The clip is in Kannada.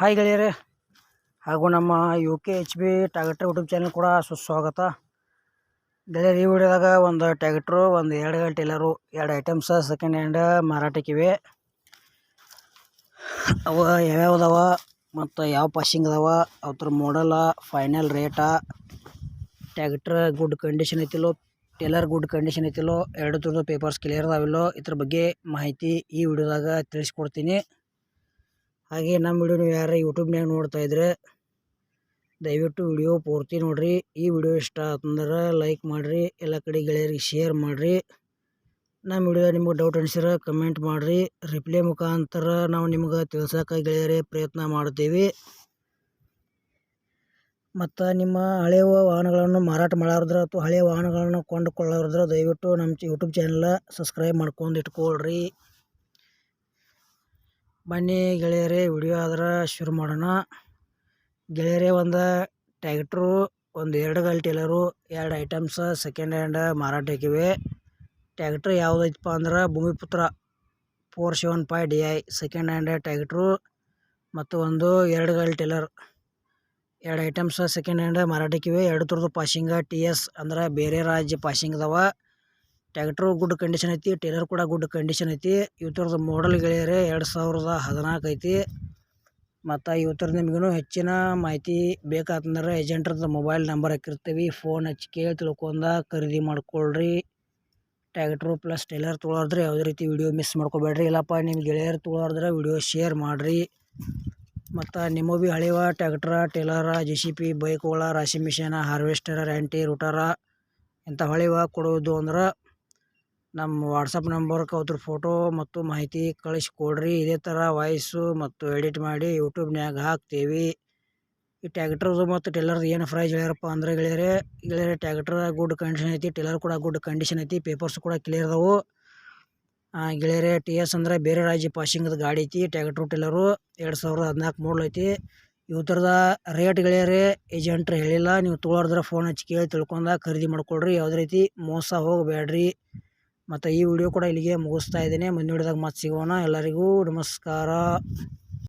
ಹಾಯ್ ಗೆಳೆಯರೆ. ಹಾಗೂ ನಮ್ಮ U K H B tractor YouTube channel ಕೂಡ ಸುಸ್ವಾಗತ. ಗೆಳೆಯರು, ಈ ವಿಡಿಯೋದಾಗ ಒಂದು ಟ್ಯಾಕ್ಟ್ರು ಒಂದು ಎರಡು ಗಂಟೆ ಎರಡು ಐಟಮ್ಸ ಸೆಕೆಂಡ್ ಹ್ಯಾಂಡ್ ಮಾರಾಟಕ್ಕಿವೆ ಅವ ಯಾವ್ಯಾವ ಅದಾವ ಮತ್ತು ಯಾವ ಪಾಸಿಂಗ್ ಅದಾವ ಅವ್ರ ಮಾಡಲ ಫೈನಲ್ ರೇಟಾ ಟ್ಯಾಕ್ಟ್ರ್ ಗುಡ್ ಕಂಡೀಷನ್ ಐತಿಲ್ಲೋ ಟೇಲರ್ ಗುಡ್ ಕಂಡೀಷನ್ ಐತಿಲ್ಲೋ, ಎರಡು ಥರದ ಪೇಪರ್ಸ್ ಕ್ಲಿಯರ್ ಅದಾವಿಲ್ಲೋ, ಇದ್ರ ಬಗ್ಗೆ ಮಾಹಿತಿ ಈ ವಿಡಿಯೋದಾಗ ತಿಳಿಸ್ಕೊಡ್ತೀನಿ. ಹಾಗೆ ನಮ್ಮ ವಿಡಿಯೋ ನೀವು ಯಾರು ಯೂಟ್ಯೂಬ್ನಾಗ ನೋಡ್ತಾ ಇದ್ರೆ ದಯವಿಟ್ಟು ವಿಡಿಯೋ ಪೂರ್ತಿ ನೋಡಿರಿ. ಈ ವಿಡಿಯೋ ಇಷ್ಟ ಆತಂದ್ರೆ ಲೈಕ್ ಮಾಡಿರಿ, ಎಲ್ಲ ಕಡೆ ಗೆಳೆಯರಿಗೆ ಶೇರ್ ಮಾಡಿರಿ. ನಮ್ಮ ವಿಡಿಯೋ ನಿಮ್ಗೆ ಡೌಟ್ ಅನ್ಸಿರ ಕಮೆಂಟ್ ಮಾಡಿರಿ. ರಿಪ್ಲೈ ಮುಖಾಂತರ ನಾವು ನಿಮ್ಗೆ ತಿಳ್ಸೋಕೆ ಗೆಳೆಯರೇ ಪ್ರಯತ್ನ ಮಾಡ್ತೀವಿ. ಮತ್ತು ನಿಮ್ಮ ಹಳೆಯ ವಾಹನಗಳನ್ನು ಮಾರಾಟ ಮಾಡೋದ್ರ ಅಥವಾ ಹಳೆಯ ವಾಹನಗಳನ್ನು ಕೊಂಡುಕೊಳ್ಳೋದ್ರ ದಯವಿಟ್ಟು ನಮ್ಮ ಯೂಟ್ಯೂಬ್ ಚಾನಲ್ ಸಬ್ಸ್ಕ್ರೈಬ್ ಮಾಡ್ಕೊಂಡು ಇಟ್ಕೊಳ್ರಿ. ಬನ್ನಿ ಗೆಳೆಯರೇ, ವಿಡಿಯೋ ಆದ್ರೆ ಶುರು ಮಾಡೋಣ. ಗೆಳೆಯರೇ, ಒಂದು ಟ್ಯಾಕ್ಟ್ರು, ಒಂದು ಎರಡು ಗಲ್ ಟೇಲರು, ಎರಡು ಐಟಮ್ಸ್ ಸೆಕೆಂಡ್ ಹ್ಯಾಂಡ್ ಮಾರಾಟಕ್ಕಿವೆ ಟ್ಯಾಕ್ಟ್ರ್ ಯಾವುದೈತಪ್ಪ ಅಂದ್ರೆ Bhumiputra four seven five D I second hand tractor, ಮತ್ತು ಒಂದು ಎರಡು ಗಲ್ ಟೇಲರ್. ಎರಡು ಐಟಮ್ಸ್ ಸೆಕೆಂಡ್ ಹ್ಯಾಂಡ್ ಮಾರಾಟಕ್ಕಿವೆ ಎರಡು ಥರದ ಪಾಸಿಂಗ ಟಿ ಎಸ್ ಅಂದ್ರೆ ಬೇರೆ ರಾಜ್ಯ ಪಾಸಿಂಗ್ ಅದಾವ ಟ್ಯಾಕ್ಟ್ರು ಗುಡ್ ಕಂಡೀಷನ್ ಐತಿ, ಟೇಲರ್ ಕೂಡ ಗುಡ್ ಕಂಡೀಷನ್ ಐತಿ. ಇವತ್ತರದ ಮಾಡಲ್ ಗೆಳೆಯರೆ ಎರಡು ಸಾವಿರದ ಹದಿನಾಲ್ಕು ಐತಿ. ಮತ್ತು ಇವತ್ತರ ನಿಮಗೂ ಹೆಚ್ಚಿನ ಮಾಹಿತಿ ಬೇಕಾತಂದ್ರೆ ಏಜೆಂಟ್ರದ್ದು ಮೊಬೈಲ್ ನಂಬರ್ ಹಾಕಿರ್ತೀವಿ. ಫೋನ್ ಹಚ್ಚಿ ಕೇಳಿ ತಿಳ್ಕೊಂಡ ಖರೀದಿ ಮಾಡ್ಕೊಳ್ರಿ. ಟ್ಯಾಕ್ಟ್ರು ಪ್ಲಸ್ ಟೈಲರ್ ತೊಗೊಳೋದ್ರೆ ಯಾವುದೇ ರೀತಿ ವಿಡಿಯೋ ಮಿಸ್ ಮಾಡ್ಕೋಬೇಡ್ರಿ. ಇಲ್ಲಪ್ಪ ನಿಮ್ಮ ಗೆಳೆಯರು ತೊಗೊಳೋದ್ರೆ ವಿಡಿಯೋ ಶೇರ್ ಮಾಡಿರಿ. ಮತ್ತು ನಿಮ್ಮ ಭೀ ಹಳೆವ tractor trailer J C B ಬೈಕ್ಗಳ ರಾಶಿ ಮಿಷಿನ ಹಾರ್ವೆಸ್ಟರ ರ್ಯಾಂಟಿ ರೂಟರ ಇಂಥ ಹೊಳೆವ ಕೊಡೋದು ಅಂದ್ರೆ ನಮ್ಮ ವಾಟ್ಸಪ್ ನಂಬರ್ಗೆ ಅದ್ರ ಫೋಟೋ ಮತ್ತು ಮಾಹಿತಿ ಕಳಿಸ್ಕೊಡ್ರಿ. ಇದೇ ಥರ ವಾಯ್ಸು ಮತ್ತು ಎಡಿಟ್ ಮಾಡಿ ಯೂಟ್ಯೂಬ್ನ್ಯಾಗ ಹಾಕ್ತೀವಿ. ಈ ಟ್ಯಾಕ್ಟ್ರದು ಮತ್ತು ಟೆಲ್ಲರ್ದು ಏನು ಪ್ರೈಸ್ ಹೇಳ್ಯಾರಪ್ಪ ಅಂದ್ರೆ ಗೆಳೆಯರೆ ಗೆಳೆಯರೆ ಟ್ಯಾಕ್ಟ್ರ ಗುಡ್ ಕಂಡೀಷನ್ ಐತಿ ಟೆಲ್ಲರ್ ಕೂಡ ಗುಡ್ ಕಂಡೀಷನ್ ಐತಿ ಪೇಪರ್ಸ್ ಕೂಡ ಕ್ಲಿಯರ್ ಅದಾವು. ಗೆಳೆಯರೆ ಟಿ ಎಸ್ ಅಂದರೆ ಬೇರೆ ರಾಜ್ಯ ಪಾಸಿಂಗದ ಗಾಡಿ ಐತಿ ಟ್ಯಾಕ್ಟ್ರು ಟೆಲ್ಲರು ಎರಡು ಸಾವಿರದ ಹದಿನಾಲ್ಕು ಮೂರು ಐತಿ. ಇವು ಥರದ ರೇಟ್ ಗೆಳೆಯರೆ ಏಜೆಂಟ್ರು ಹೇಳಿಲ್ಲ, ನೀವು ತೊಗೊಳೋದ್ರೆ ಫೋನ್ ಹಚ್ಚಿ ಕೇಳಿ ತಿಳ್ಕೊಂಡ ಖರೀದಿ ಮಾಡ್ಕೊಳ್ರಿ. ಯಾವುದೇ ರೀತಿ ಮೋಸ ಹೋಗಬೇಡ್ರಿ ಮತ್ತು ಈ ವಿಡಿಯೋ ಕೂಡ ಇಲ್ಲಿಗೆ ಮುಗಿಸ್ತಾ ಇದ್ದೀನಿ. ಮುಂದಿನ ವಿಡಿಯೋದಾಗ ಮತ್ತೆ ಸಿಗೋಣ. ಎಲ್ಲರಿಗೂ ನಮಸ್ಕಾರ.